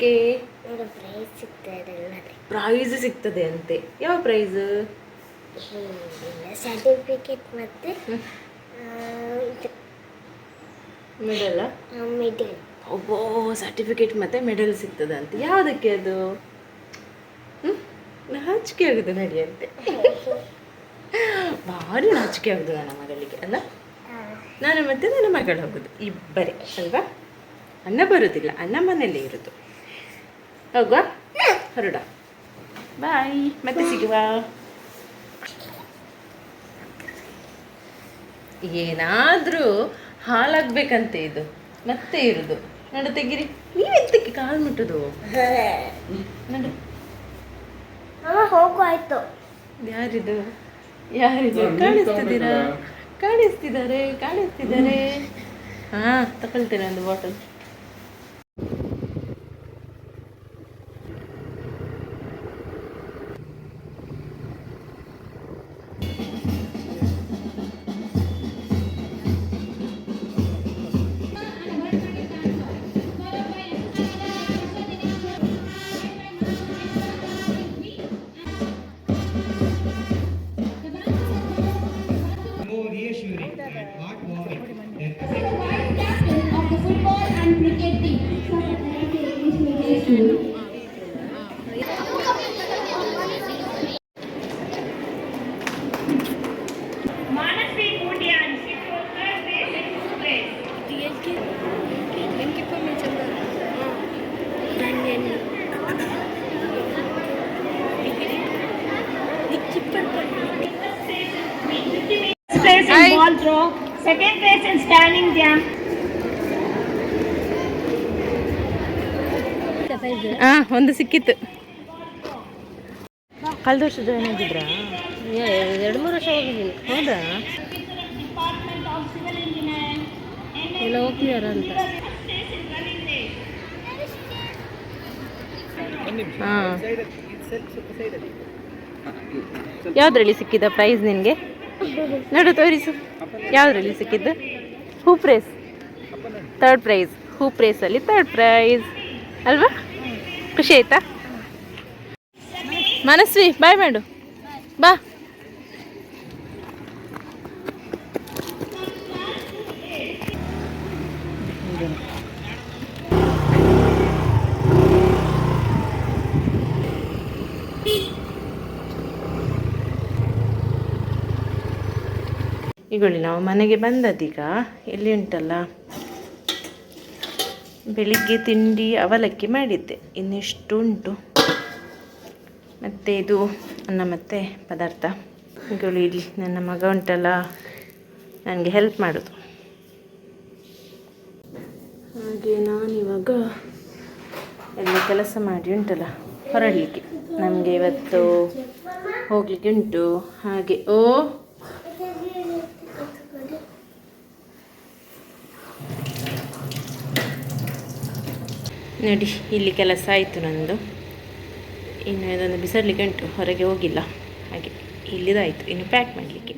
ಹೋಗುದಾ ಪ್ರೈಸ್ ಸಿಗ್ತದೆ ಅಂತೆ. ಯಾವ ಪ್ರೈಸ್ ಸರ್ಟಿಫಿಕೇಟ್ ಮತ್ತೆ ಮೆಡಲ್ ಮೆಡಲ್ ಒಬ್ಬೋ ಸರ್ಟಿಫಿಕೇಟ್ ಮತ್ತೆ ಮೆಡಲ್ ಸಿಗ್ತದೆ ಅಂತ. ಯಾವುದಕ್ಕೆ ಅದು? ನಾಚಿಕೆ ಆಗುದು ನಡಿಯಂತೆ ಭಾರಿ ನಾಚಿಕೆ ಆಗುದು ನನ್ನ ಮಗಳಿಗೆ ಅಲ್ಲ? ನಾನು ಮತ್ತೆ ನನ್ನ ಮಗಳು ಹೋಗುದು. ಇಬ್ಬರೇ ಅಲ್ವಾ? ಅಣ್ಣ ಬರುದಿಲ್ಲ ಅಣ್ಣ ಮನೆಯಲ್ಲೇ ಇರುದು. ಹೋಗುವ? ಹೊರಡ ಬಾಯ್ ಮತ್ತೆ ಸಿಗುವ? ಏನಾದರೂ ಹಾಳಾಗ್ಬೇಕಂತೆ ಇದು. ಮತ್ತೆ ಇರುದು. ನಡು ತೆಗಿರಿ. ನೀವೆಂತಕ್ಕೆ ಕಾಲು ಮುಟ್ಟುದು? ನಡು. ಹೋಗುವಾಯ್ತು ಯಾರಿದು? ಯಾರಿದು? ಕಾಣಿಸ್ತಿದ್ದೀರಾ? ಕಾಣಿಸ್ತಿದ್ದಾರೆ ಕಾಣಿಸ್ತಿದ್ದಾರೆ. ಹಾ ತಗೊಳ್ತೇನೆ ಒಂದು bottle throw, second place in standing jump, ಹಾ ಒಂದು ಸಿಕ್ಕಿತ್ತು. ಕಳೆದ ವರ್ಷ ಜಾಯ್ನ್ ಆಗಿದ್ರಾ? ಎರಡು ಮೂರು ವರ್ಷ ಹೋಗಿದ್ದೀನಿ. ಹೌದಾ? ಎಲ್ಲ ಹೋಗ್ತಿದಾರ ಅಂತ. ಹಾ. ಯಾವ್ದ್ರಲ್ಲಿ ಸಿಕ್ಕಿದ ಪ್ರೈಸ್ ನಿನಗೆ? ನೋಡು ತೋರಿಸು. ಯಾವ್ದ್ರಲ್ಲಿ ಸಿಕ್ಕಿದ್ದು? ಹೂ ಪ್ರೈಸ್ ತರ್ಡ್ ಪ್ರೈಸ್ ಹೂ ಪ್ರೈಸಲ್ಲಿ ತರ್ಡ್ ಪ್ರೈಸ್ ಅಲ್ವಾ? ಖುಷಿ ಆಯ್ತಾ? ಮನಸ್ವಿ ಬಾಯ್ ಮಾಡು. ಬಾ. ಈಗೊಳ್ಳಿ ನಾವು ಮನೆಗೆ ಬಂದದ್ದೀಗ ಎಲ್ಲಿ ಉಂಟಲ್ಲ? ಬೆಳಿಗ್ಗೆ ತಿಂಡಿ ಅವಲಕ್ಕಿ ಮಾಡಿದ್ದೆ. ಇನ್ನೆಷ್ಟು ಉಂಟು? ಮತ್ತು ಇದು ಅನ್ನ ಮತ್ತೆ ಪದಾರ್ಥ. ಈಗೊಳ್ಳಿ ಇಲ್ಲಿ ನನ್ನ ಮಗ ಉಂಟಲ್ಲ. ನನಗೆ ಹೆಲ್ಪ್ ಮಾಡೋದು. ಹಾಗೆ ನಾನಿವಾಗ ಎಲ್ಲ ಕೆಲಸ ಮಾಡಿ ಉಂಟಲ್ಲ, ಹೊರಡಲಿಕ್ಕೆ. ನಮಗೆ ಇವತ್ತು ಹೋಗಲಿಕ್ಕೆ ಉಂಟು. ಹಾಗೆ, ಓ ನೋಡಿ, ಇಲ್ಲಿ ಕೆಲಸ ಆಯಿತು ನಂದು. ಇನ್ನು ಇದೊಂದು ಬಿಸಾಡಲಿಕ್ಕೆ ಉಂಟು, ಹೊರಗೆ ಹೋಗಿಲ್ಲ. ಹಾಗೆ ಇಲ್ಲಿದಾಯಿತು, ಇನ್ನು ಪ್ಯಾಕ್ ಮಾಡಲಿಕ್ಕೆ.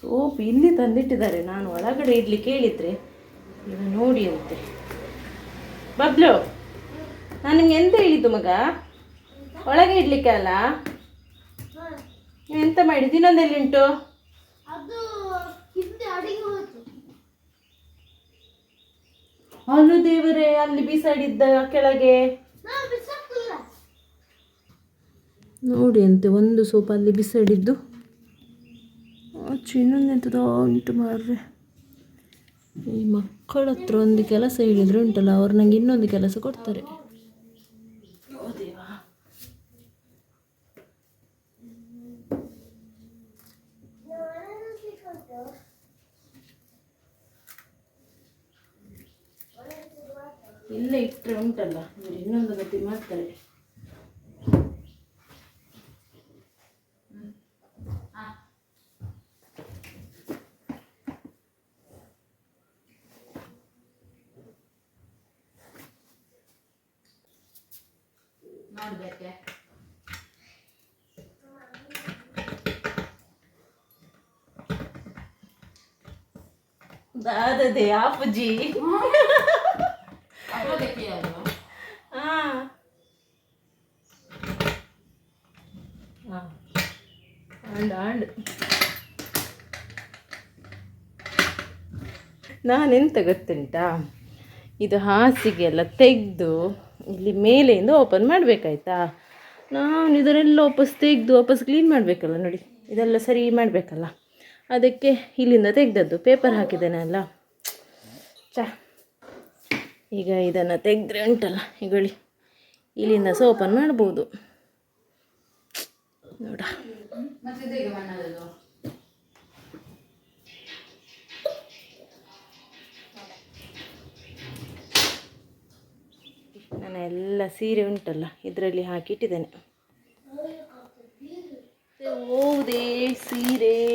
ಸೋಪ್ ಇಲ್ಲಿ ತಂದಿಟ್ಟಿದ್ದಾರೆ, ನಾನು ಒಳಗಡೆ ಇಡ್ಲಿ ಕೇಳಿದ್ರೆ ನೋಡಿ ಅಂತೆ. ಬಬ್ಲು, ನಾನು ನಿಮ್ಗೆ ಎಂತ ಹೇಳಿದ್ದು ಮಗ? ಒಳಗೆ ಇಡ್ಲಿಕ್ಕೆ ಅಲ್ಲ? ಎಂತ ಮಾಡಿದ್ದು? ಇನ್ನೊಂದೆಲ್ಲಿ ಉಂಟು? ಅಲ್ಲೂ ದೇವರೇ ಅಲ್ಲಿ ಬಿಸಾಡಿದ್ದ ಕೆಳಗೆ? ನೋಡಿ ಅಂತೆ ಒಂದು ಸೋಪ ಅಲ್ಲಿ ಬಿಸಾಡಿದ್ದು. ಆಚೆ ಇನ್ನೊಂದೆಂಥದೋ ಉಂಟು ಮಾರ್ರೆ. ಈ ಮಕ್ಕಳ ಹತ್ರ ಒಂದು ಕೆಲಸ ಹೇಳಿದ್ರೆ ಉಂಟಲ್ಲ ಅವ್ರು ನಂಗೆ ಇನ್ನೊಂದು ಕೆಲಸ ಕೊಡ್ತಾರೆ ಓ ದೇವಾ ಇಲ್ಲೇ ಇಟ್ಟರೆ ಉಂಟಲ್ಲ ಇನ್ನೊಂದು ಗತಿ ಮಾಡ್ತಾರೆ. ನೋಡ್ಬೇಕೆ ದಾದದೆ ಆಂಡ್ ನಾನೆಂತ ಗೊತ್ತುಂಟಾ? ಇದು ಹಾಸಿಗೆ ಎಲ್ಲ ತೆಗೆದು ಇಲ್ಲಿ ಮೇಲೆಯಿಂದ ಓಪನ್ ಮಾಡಬೇಕಾಯ್ತಾ? ನಾನು ಇದರೆಲ್ಲ ವಾಪಸ್ ತೆಗೆದು ವಾಪಸ್ ಕ್ಲೀನ್ ಮಾಡಬೇಕಲ್ಲ ನೋಡಿ. ಇದೆಲ್ಲ ಸರಿ ಮಾಡಬೇಕಲ್ಲ. ಅದಕ್ಕೆ ಇಲ್ಲಿಂದ ತೆಗೆದದ್ದು ಪೇಪರ್ ಹಾಕಿದ್ದೇನೆ ಅಲ್ಲ. ಚ ಈಗ ಇದನ್ನು ತೆಗೆದ್ರೆ ಉಂಟಲ್ಲ ಈಗಳಿ ಇಲ್ಲಿಂದ ಓಪನ್ ಮಾಡ್ಬೋದು. ನೋಡ. ನಾನು ಎಲ್ಲ ಸೀರೆ ಉಂಟಲ್ಲ, ಇದರಲ್ಲಿ ಹಾಕಿಟ್ಟಿದ್ದೇನೆ. ಓದೇ ಸೀರೆ.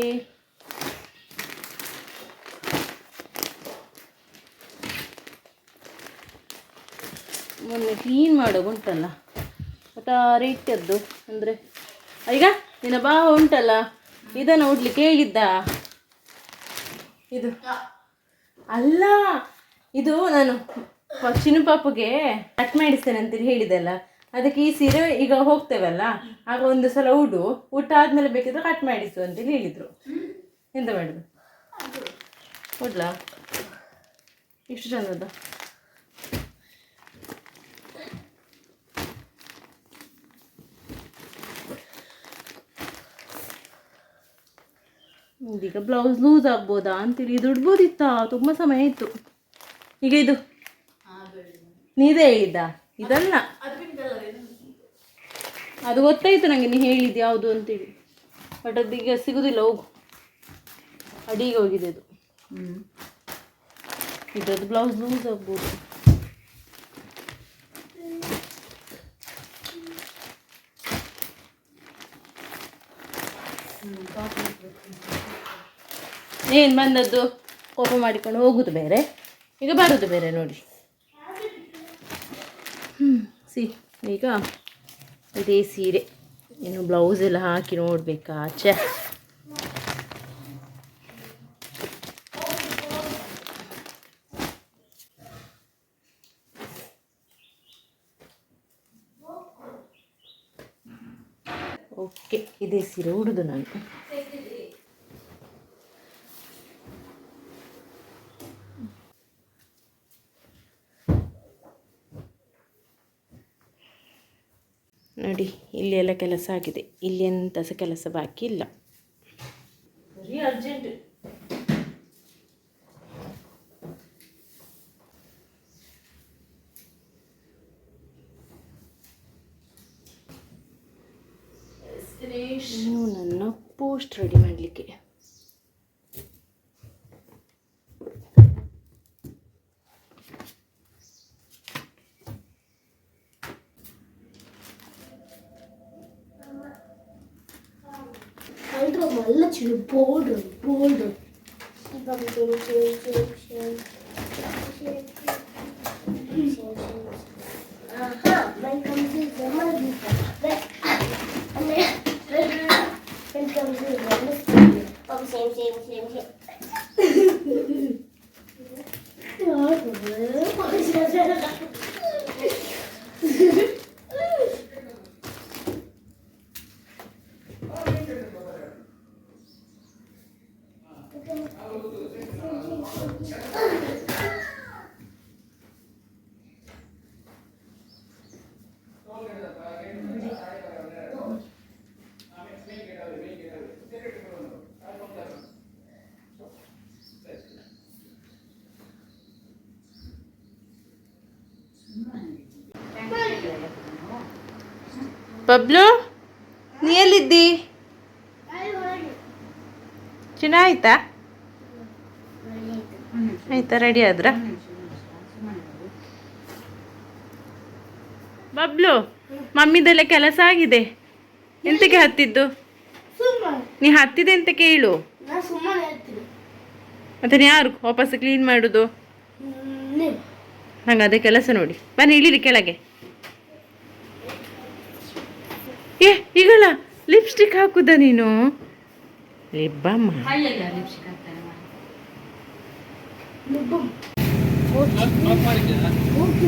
ಕ್ಲೀನ್ ಮಾಡೋ ಉಂಟಲ್ಲ? ಒಟ್ಟಾರೆ ಇಟ್ಟದ್ದು ಅಂದರೆ, ಈಗ ನಿನ್ನ ಬಾ ಉಂಟಲ್ಲ? ಇದನ್ನು ಉಡ್ಲಿಕ್ಕೆ ಹೇಳಿದ್ದ? ಇದು. ಅಲ್ಲ, ಇದು ನಾನು ಚಿನ್ನು ಪಾಪುಗೆ ಕಟ್ ಮಾಡಿಸ್ತೇನೆ ಅಂತೇಳಿ ಹೇಳಿದೆಲ್ಲ. ಅದಕ್ಕೆ ಈ ಸೀರೆ ಈಗ ಹೋಗ್ತೇವಲ್ಲ? ಆಗ ಒಂದು ಸಲ ಉಡು. ಊಟ ಆದ್ಮೇಲೆ ಬೇಕಿದ್ರೆ ಕಟ್ ಮಾಡಿಸು ಅಂತೇಳಿ ಹೇಳಿದ್ರು. ಎಂತ ಮಾಡುದು? ಉಡ್ಲಾ? ಇಷ್ಟು ಚಂದದ ಇದೀಗ ಬ್ಲೌಸ್ ಲೂಸ್ ಆಗ್ಬೋದಾ ಅಂತೇಳಿ ಇದು ಉಡ್ಬೋದಿತ್ತಾ ತುಂಬ ಸಮಯ ಇತ್ತು ಈಗ ಇದು. ನೀದೇ ಹೇಳಿದ್ದ ಇದಲ್ಲ. ಅದು ಗೊತ್ತಾಯ್ತು ನನಗೆ ನೀ ಹೇಳಿದ್ದು ಯಾವುದು ಅಂತೇಳಿ ಬಟ್ ಅದೀಗ ಸಿಗುದಿಲ್ಲ ಹೋಗು. ಅಡಿಗೆ ಹೋಗಿದೆ ಅದು. ಇದರದ್ದು ಬ್ಲೌಸ್ ಲೂಸ್ ಆಗ್ಬೋದು. ಏನು ಬಂದದ್ದು ಕೋಪ ಮಾಡಿಕೊಂಡು ಹೋಗುದು ಬೇರೆ. ಈಗ ಬರೋದು ಬೇರೆ ನೋಡಿ. ಹ್ಞೂ ಸಿ, ಈಗ ಇದೇ ಸೀರೆ. ಏನು ಬ್ಲೌಸ್ ಎಲ್ಲ ಹಾಕಿ ನೋಡಬೇಕಾ ಆಚೆ. ಓಕೆ ಇದೇ ಸೀರೆ ಉಡುದು ನಾನು ನೋಡಿ ಇಲ್ಲಿ ಎಲ್ಲ ಕೆಲಸ ಆಗಿದೆ. ಇಲ್ಲಿ ಎಂತ ಸಹ ಕೆಲಸ ಬಾಕಿ ಇಲ್ಲ. ಅರ್ಜೆಂಟ್ ನನ್ನ ಪೋಸ್ಟ್ ರೆಡಿ ಮಾಡಲಿಕ್ಕೆ. Şimdi boğdum, boğdum. Şimdi ben de bir şey. Bir şey. Bablu ನೀ ಎಲ್ಲಿದ್ದಿ? ಆಯ್ತಾ? ಆಯ್ತಾ ರೆಡಿ ಆದ್ರ? ಬಬ್ಲು ಮಮ್ಮಿದೆಲ್ಲ ಕೆಲಸ ಆಗಿದೆ. ಎಂತಕ್ಕೆ ಹತ್ತಿದ್ದು? ನೀ ಹತ್ತಿದೆ ಅಂತ ಕೇಳು. ಮತ್ತೆ ಯಾರು ವಾಪಸ್ ಕ್ಲೀನ್ ಮಾಡುದು? ನಂಗೆ ಅದೇ ಕೆಲಸ ನೋಡಿ. ಬನ್ನಿ ಇಳಿರಿ ಕೆಳಗೆ. ಏ ಈಗಳ ಲಿಪ್ಸ್ಟಿಕ್ ಹಾಕುದ ನೀನು? ಲಿಬ್ಬಮ್ಮ ಹೋಗಿ